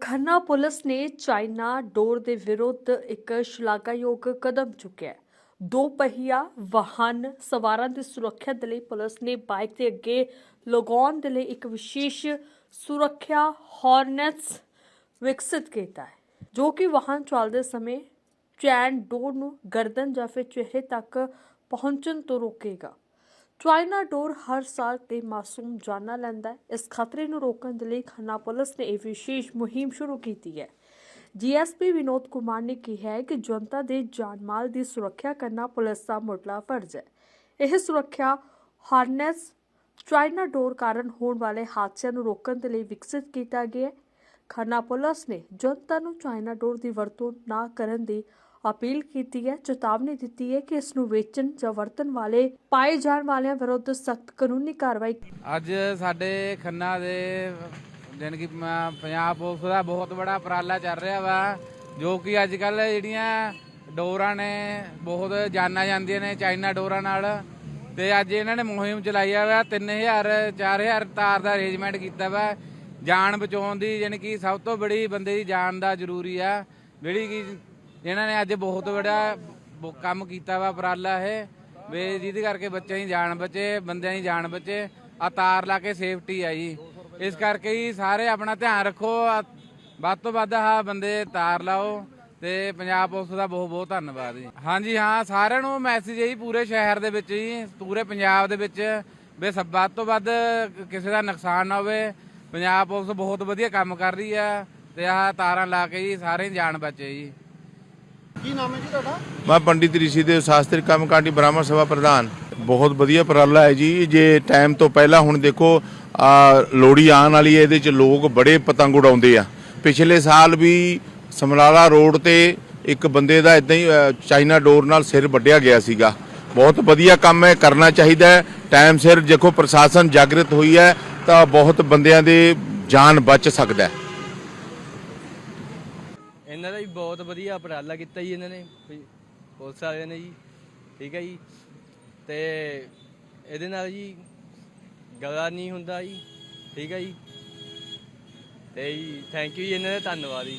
Khanna police ਨੇ China ਡੋਰ ਦੇ ਵਿਰੁੱਧ ਇੱਕ ਸ਼ਲਾਘਾਯੋਗ ਕਦਮ ਚੁੱਕਿਆ ਦੋ ਪਹੀਆ ਵਾਹਨ ਸਵਾਰਾਂ ਦੀ ਸੁਰੱਖਿਆ ਦੇ ਲਈ ਪੁਲਿਸ ਨੇ ਬਾਈਕ ਦੇ ਅੱਗੇ ਲਗਾਉਣ ਦੇ ਲਈ ਇੱਕ ਵਿਸ਼ੇਸ਼ ਸੁਰੱਖਿਆ ਹਾਰਨੈਸ ਵਿਕਸਿਤ ਕੀਤਾ ਹੈ, ਜੋ ਕਿ ਵਾਹਨ ਚੱਲਦੇ ਸਮੇਂ ਚੈਨ ਡੋਰ ਨੂੰ ਗਰਦਨ ਜਾਂ ਫਿਰ ਚਿਹਰੇ ਤੱਕ ਪਹੁੰਚਣ ਤੋਂ ਰੋਕੇਗਾ। ਚਾਈਨਾ ਡੋਰ ਹਰ ਸਾਲ ਕਈ ਮਾਸੂਮ ਜਾਨਾਂ ਲੈਂਦਾ ਹੈ। ਇਸ ਖਤਰੇ ਨੂੰ ਰੋਕਣ ਦੇ ਲਈ ਖੰਨਾ ਪੁਲਿਸ ਨੇ ਇਹ ਵਿਸ਼ੇਸ਼ ਮੁਹਿੰਮ ਸ਼ੁਰੂ ਕੀਤੀ ਹੈ। ਡੀਐਸਪੀ ਵਿਨੋਦ ਕੁਮਾਰ ਨੇ ਕਿਹਾ ਹੈ ਕਿ ਜਨਤਾ ਦੇ ਜਾਨਮਾਲ ਦੀ ਸੁਰੱਖਿਆ ਕਰਨਾ ਪੁਲਿਸ ਦਾ ਮੁੱਢਲਾ ਫਰਜ਼ ਹੈ। ਇਹ ਸੁਰੱਖਿਆ ਹਾਰਨੈਸ ਚਾਈਨਾ ਡੋਰ ਕਾਰਨ ਹੋਣ ਵਾਲੇ ਹਾਦਸਿਆਂ ਨੂੰ ਰੋਕਣ ਦੇ ਲਈ ਵਿਕਸਿਤ ਕੀਤਾ ਗਿਆ ਹੈ। ਖੰਨਾ ਪੁਲਿਸ ਨੇ ਜਨਤਾ ਨੂੰ ਚਾਈਨਾ ਡੋਰ ਦੀ ਵਰਤੋਂ ਨਾ ਕਰਨ ਦੀ ਅਪੀਲ ਕੀਤੀ ਹੈ, ਚੇਤਾਵਨੀ ਦਿੱਤੀ ਹੈ ਕਿ ਇਸ ਨੂੰ ਵੇਚਣ ਜਾਂ ਵਰਤਣ ਵਾਲੇ, ਪਾਏ ਜਾਣ ਵਾਲਿਆਂ ਵਿਰੁੱਧ ਸਖਤ ਕਾਨੂੰਨੀ ਕਾਰਵਾਈ ਅੱਜ ਸਾਡੇ ਖੰਨਾ ਦੇ, ਜਾਣੀ ਕਿ ਪੰਜਾਬ ਪੁਲਿਸ ਦਾ ਬਹੁਤ ਬੜਾ ਉਪਰਾਲਾ ਚੱਲ ਰਿਹਾ ਵਾ, ਜੋ ਕਿ ਅੱਜ ਕੱਲ ਜਿਹੜੀਆਂ ਡੋਰਾਂ ਨੇ, ਬਹੁਤ ਜਾਨਾਂ ਜਾਂਦੀਆਂ ਨੇ ਚਾਈਨਾ ਡੋਰਾਂ ਨਾਲ, ਤੇ ਅੱਜ ਇਹਨਾਂ ਨੇ ਮੁਹਿੰਮ ਚਲਾਈ ਆ ਵਾ 3000 4000 ਤਾਰ ਦਾ ਅਰੇਂਜਮੈਂਟ ਕੀਤਾ ਵਾ, ਜਾਨ ਬਚਾਉਣ ਦੀ, ਜਾਣੀ ਕਿ ਸਭ ਤੋਂ ਬੜੀ ਬੰਦੇ ਦੀ ਜਾਨ ਦਾ ਜ਼ਰੂਰੀ ਆ, ਜਿਹੜੀ ਕਿ ਇਹਨਾਂ ਨੇ ਅੱਜ ਬਹੁਤ ਵੱਡਾ ਬ- ਕੰਮ ਕੀਤਾ ਵਾ ਉਪਰਾਲਾ ਇਹ, ਵੀ ਜਿਹਦੇ ਕਰਕੇ ਬੱਚਿਆਂ ਦੀ ਜਾਨ ਬਚੇ, ਬੰਦਿਆਂ ਦੀ ਜਾਨ ਬਚੇ ਆ ਤਾਰ ਲਾ ਕੇ ਸੇਫਟੀ ਆ ਜੀ। ਇਸ ਕਰਕੇ ਜੀ ਸਾਰੇ ਆਪਣਾ ਧਿਆਨ ਰੱਖੋ, ਆਹ ਵੱਧ ਤੋਂ ਵੱਧ ਆ ਬੰਦੇ ਤਾਰ ਲਾਓ ਤੇ ਪੰਜਾਬ ਪੁਲਿਸ ਦਾ ਬਹੁਤ ਬਹੁਤ ਧੰਨਵਾਦ ਜੀ। ਹਾਂਜੀ ਹਾਂ, ਸਾਰਿਆਂ ਨੂੰ ਮੈਸੇਜ ਹੈ ਜੀ ਪੂਰੇ ਸ਼ਹਿਰ ਦੇ ਵਿੱਚ ਜੀ, ਪੂਰੇ ਪੰਜਾਬ ਦੇ ਵਿੱਚ, ਵੀ ਸਭ ਵੱਧ ਤੋਂ ਵੱਧ ਕਿਸੇ ਦਾ ਨੁਕਸਾਨ ਨਾ ਹੋਵੇ। ਪੰਜਾਬ ਪੁਲਿਸ ਬਹੁਤ ਵਧੀਆ ਕੰਮ ਕਰ ਰਹੀ ਆ ਤੇ ਆਹ ਤਾਰਾਂ ਲਾ ਕੇ ਜੀ ਸਾਰੇ ਦੀ ਜਾਨ ਬਚੇ ਜੀ। ਕੀ ਨਾਮ ਹੈ ਜੀ ਤੁਹਾਡਾ? ਮੈਂ ਪੰਡਿਤ ਰਿਸ਼ੀ ਦੇਵ ਸ਼ਾਸਤਰੀ ਕਮਕਾਂਡੀ ਬ੍ਰਾਹਮਣ ਸਭਾ ਪ੍ਰਧਾਨ। ਬਹੁਤ ਵਧੀਆ ਉਪਰਾਲਾ ਹੈ ਜੀ। ਜੇ ਟਾਈਮ ਤੋਂ ਪਹਿਲਾਂ ਹੁਣ ਦੇਖੋ, ਆ ਲੋੜੀ ਆਉਣ ਵਾਲੀ ਹੈ, ਇਹਦੇ ਚ ਲੋਕ ਬੜੇ ਪਤੰਗ ਉਡਾਉਂਦੇ ਆ। ਪਿਛਲੇ ਸਾਲ ਵੀ ਸਮਰਾਲਾ ਰੋਡ ਤੇ ਇੱਕ ਬੰਦੇ ਦਾ ਇਦਾਂ ਹੀ ਚਾਈਨਾ ਡੋਰ ਨਾਲ ਸਿਰ ਵੱਢਿਆ ਗਿਆ ਸੀਗਾ। ਬਹੁਤ ਵਧੀਆ ਕੰਮ ਹੈ, ਕਰਨਾ ਚਾਹੀਦਾ ਹੈ। ਟਾਈਮ ਸਿਰ ਦੇਖੋ, ਪ੍ਰਸ਼ਾਸਨ ਜਾਗਰਤ ਹੋਈ ਹੈ, ਤਾਂ ਬਹੁਤ ਬੰਦਿਆਂ ਦੇ ਜਾਨ ਬਚ ਸਕਦਾ ਹੈ। ਇਹਨਾਂ ਦਾ ਵੀ ਬਹੁਤ ਵਧੀਆ ਉਪਰਾਲਾ ਕੀਤਾ ਜੀ ਇਹਨਾਂ ਨੇ ਵੀ ਪੁਲਿਸ ਵਾਲਿਆਂ ਨੇ ਜੀ ਠੀਕ ਹੈ ਜੀ। ਤੇ ਇਹਦੇ ਨਾਲ ਜੀ ਗਲਾ ਨਹੀਂ ਹੁੰਦਾ ਜੀ ਠੀਕ ਹੈ ਜੀ। ਤੇ ਜੀ ਥੈਂਕ ਯੂ ਜੀ ਇਹਨਾਂ ਦਾ ਧੰਨਵਾਦ ਜੀ।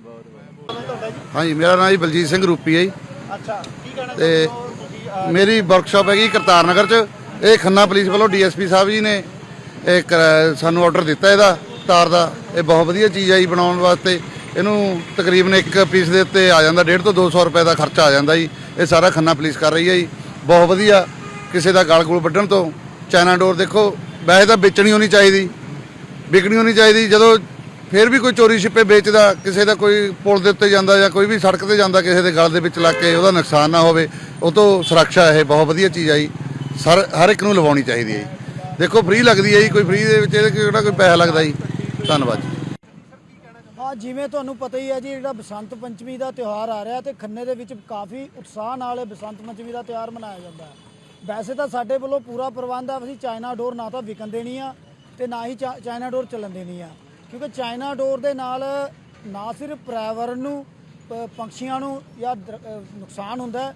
ਬਹੁਤ ਬਹੁਤ ਹਾਂਜੀ ਮੇਰਾ ਨਾਮ ਜੀ ਬਲਜੀਤ ਸਿੰਘ ਰੂਪੀ ਹੈ ਜੀ। ਅੱਛਾ ਕੀ ਕਹਿਣਾ ਤੇ ਮੇਰੀ ਵਰਕਸ਼ਾਪ ਹੈਗੀ ਕਰਤਾਰ ਨਗਰ ਚ। ਇਹ ਖੰਨਾ ਪੁਲਿਸ ਵੱਲੋਂ ਡੀਐਸਪੀ ਸਾਹਿਬ ਜੀ ਨੇ ਇਹ ਕਰ- ਸਾਨੂੰ ਆਰਡਰ ਦਿੱਤਾ ਇਹਦਾ ਤਾਰ ਦਾ। ਇਹ ਬਹੁਤ ਵਧੀਆ ਚੀਜ਼ ਹੈ ਜੀ ਬਣਾਉਣ ਵਾਸਤੇ। ਇਹਨੂੰ ਤਕਰੀਬਨ ਇੱਕ ਪੀਸ ਦੇ ਉੱਤੇ ਆ ਜਾਂਦਾ 1.5 ਤੋਂ 200 ਰੁਪਏ ਦਾ ਖਰਚਾ ਆ ਜਾਂਦਾ ਜੀ। ਇਹ ਸਾਰਾ ਖੰਨਾ ਪੁਲਿਸ ਕਰ ਰਹੀ ਹੈ ਜੀ। ਬਹੁਤ ਵਧੀਆ ਕਿਸੇ ਦਾ ਗਲ ਗੁਲ ਵੱਢਣ ਤੋਂ। ਚਾਈਨਾ ਡੋਰ ਦੇਖੋ, ਵੈਸੇ ਤਾਂ ਵੇਚਣੀ ਹੋਣੀ ਚਾਹੀਦੀ। ਵਿਕਣੀ ਹੋਣੀ ਚਾਹੀਦੀ। ਜਦੋਂ ਫਿਰ ਵੀ ਕੋਈ ਚੋਰੀ ਛਿਪੇ ਵੇਚਦਾ, ਕਿਸੇ ਦਾ ਕੋਈ ਪੁਲ ਦੇ ਉੱਤੇ ਜਾਂਦਾ ਜਾਂ ਕੋਈ ਵੀ ਸੜਕ ਤੇ ਜਾਂਦਾ, ਕਿਸੇ ਦੇ ਗਲ ਦੇ ਵਿੱਚ ਲੱਗ ਕੇ ਉਹਦਾ ਨੁਕਸਾਨ ਨਾ ਹੋਵੇ, ਉਹ ਤੋਂ ਸੁਰੱਖਿਆ ਇਹ ਬਹੁਤ ਵਧੀਆ ਚੀਜ਼ ਆ ਜੀ। ਸਰ ਹਰ ਇੱਕ ਨੂੰ ਲਵਾਉਣੀ ਚਾਹੀਦੀ ਹੈ ਜੀ। ਦੇਖੋ, ਫ੍ਰੀ ਲੱਗਦੀ ਹੈ ਜੀ, ਕੋਈ ਫ੍ਰੀ ਦੇ ਵਿੱਚ ਇਹਦੇ ਕਿਹੜਾ ਕੋਈ ਪੈਸਾ ਲੱਗਦਾ ਜੀ। ਧੰਨਵਾਦ ਜੀ। ਹਾਂ ਜਿਵੇਂ ਤੁਹਾਨੂੰ ਪਤਾ ਹੀ ਹੈ ਜੀ, ਜਿਹੜਾ ਬਸੰਤ ਪੰਚਮੀ ਦਾ ਤਿਉਹਾਰ ਆ ਰਿਹਾ ਤੇ ਖੰਨੇ ਦੇ ਵਿੱਚ ਕਾਫੀ ਉਤਸ਼ਾਹ ਨਾਲ ਇਹ ਬਸੰਤ ਪੰਚਮੀ ਦਾ ਤਿਉਹਾਰ ਮਨਾਇਆ ਜਾਂਦਾ ਹੈ। ਵੈਸੇ ਤਾਂ ਸਾਡੇ ਵੱਲੋਂ ਪੂਰਾ ਪ੍ਰਬੰਧ ਆ, ਅਸੀਂ ਚਾਈਨਾ ਡੋਰ ਨਾ ਤਾਂ ਵਿਕਣ ਦੇਣੀ ਆ ਤੇ ਨਾ ਹੀ ਚਾ- ਚਾਈਨਾ ਡੋਰ ਚੱਲਣ ਦੇਣੀ ਆ। ਕਿਉਂਕਿ ਚਾਈਨਾ ਡੋਰ ਦੇ ਨਾਲ ਨਾ ਸਿਰਫ ਪਰਿਆਵਰਨ ਨੂੰ, ਪ- ਪੰਛੀਆਂ ਨੂੰ ਜਾਂ ਨੁਕਸਾਨ ਹੁੰਦਾ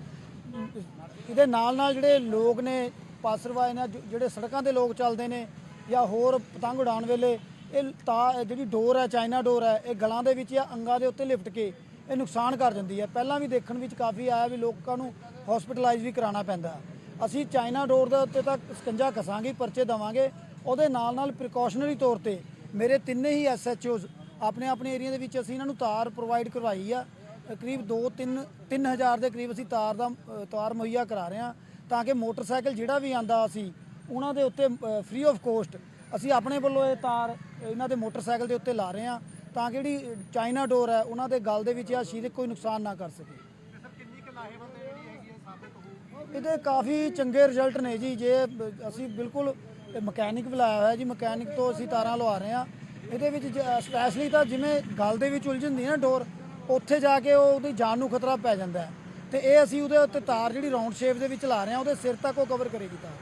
ਇਹਦੇ ਨਾਲ ਨਾਲ ਜਿਹੜੇ ਲੋਕ ਨੇ, ਪਾਸਰਵਾਏ ਨੇ ਜਿਹੜੇ ਸੜਕਾਂ ਤੇ ਲੋਕ ਚੱਲਦੇ ਨੇ ਜਾਂ ਹੋਰ ਪਤੰਗ ਉਡਾਉਣ ਵੇਲੇ ਇਹ ਤਾਂ ਜਿਹੜੀ ਡੋਰ ਹੈ, ਚਾਈਨਾ ਡੋਰ ਹੈ, ਇਹ ਗਲਾਂ ਦੇ ਵਿੱਚ ਜਾਂ ਅੰਗਾਂ ਦੇ ਉੱਤੇ ਲਿਫਟ ਕੇ ਇਹ ਨੁਕਸਾਨ ਕਰ ਦਿੰਦੀ ਹੈ। ਪਹਿਲਾਂ ਵੀ ਦੇਖਣ ਵਿੱਚ ਕਾਫੀ ਆਇਆ ਵੀ ਲੋਕਾਂ ਨੂੰ ਹਸਪੀਟਲਾਈਜ਼ ਵੀ ਕਰਾਉਣਾ ਪੈਂਦਾ ਅਸੀਂ ਚਾਈਨਾ ਡੋਰ ਦੇ ਉੱਤੇ ਤਾਂ ਸਕੰਜਾ ਕਸਾਂਗੇ ਪਰਚੇ ਦਵਾਂਗੇ। ਉਹਦੇ ਨਾਲ ਨਾਲ ਪ੍ਰੀਕਾਸ਼ਨਰੀ ਤੌਰ ਤੇ ਮੇਰੇ ਤਿੰਨੇ ਹੀ ਐਸਐਚਓਜ਼ ਆਪਣੇ ਆਪਣੇ ਏਰੀਆ ਦੇ ਵਿੱਚ ਅਸੀਂ ਇਹਨਾਂ ਨੂੰ ਤਾਰ ਪ੍ਰੋਵਾਈਡ ਕਰਵਾਈ ਆ। ਕਰੀਬ 2 3 3000 ਦੇ ਕਰੀਬ ਅਸੀਂ ਤਾਰ ਦਾ, ਤਾਰ ਮੁਹੱਈਆ ਕਰਾ ਰਹੇ ਹਾਂ ਤਾਂ ਕਿ ਮੋਟਰਸਾਈਕਲ ਜਿਹੜਾ ਵੀ ਆਂਦਾ ਅਸੀਂ, ਉਹਨਾਂ ਦੇ ਉੱਤੇ ਫ੍ਰੀ ਆਫ ਕੋਸਟ ਅਸੀਂ ਆਪਣੇ ਵੱਲੋਂ ਇਹ ਤਾਰ ਇਹਨਾਂ ਦੇ ਮੋਟਰਸਾਈਕਲ ਦੇ ਉੱਤੇ ਲਾ ਰਹੇ ਹਾਂ ਤਾਂ ਕਿ ਜਿਹੜੀ ਚਾਈਨਾ ਡੋਰ ਹੈ, ਉਹਨਾਂ ਦੇ ਗਲ ਦੇ ਵਿੱਚ ਜਾਂ ਸ਼ੀਰੇ ਕੋਈ ਨੁਕਸਾਨ ਨਾ ਕਰ ਸਕੇ। ਇਹਦੇ ਕਾਫੀ ਚੰਗੇ ਰਿਜ਼ਲਟ ਨੇ ਜੀ। ਜੇ ਅਸੀਂ ਬਿਲਕੁਲ ਮਕੈਨਿਕ ਬੁਲਾਇਆ ਹੋਇਆ ਜੀ, ਮਕੈਨਿਕ ਤੋਂ ਅਸੀਂ ਤਾਰਾਂ ਲਵਾ ਰਹੇ ਹਾਂ। ਇਹਦੇ ਵਿੱਚ ਸਪੈਸ਼ਲੀ ਤਾਂ ਜਿਵੇਂ ਗਲ ਦੇ ਵਿੱਚ ਉਲਝ ਹੁੰਦੀ ਨਾ ਡੋਰ, ਉੱਥੇ ਜਾ ਕੇ ਉਹ ਉਹਦੀ ਜਾਨ ਨੂੰ ਖਤਰਾ ਪੈ ਜਾਂਦਾ ਹੈ। ਤੇ ਇਹ ਅਸੀਂ ਉਹਦੇ ਉੱਤੇ ਤਾਰ ਜਿਹੜੀ ਰਾਉਂਡ ਸ਼ੇਪ ਦੇ ਵਿੱਚ ਲਾ ਰਹੇ ਹਾਂ, ਉਹਦੇ ਸਿਰ ਤੱਕ ਉਹ ਕਵਰ ਕਰੇਗੀ ਤਾਰ।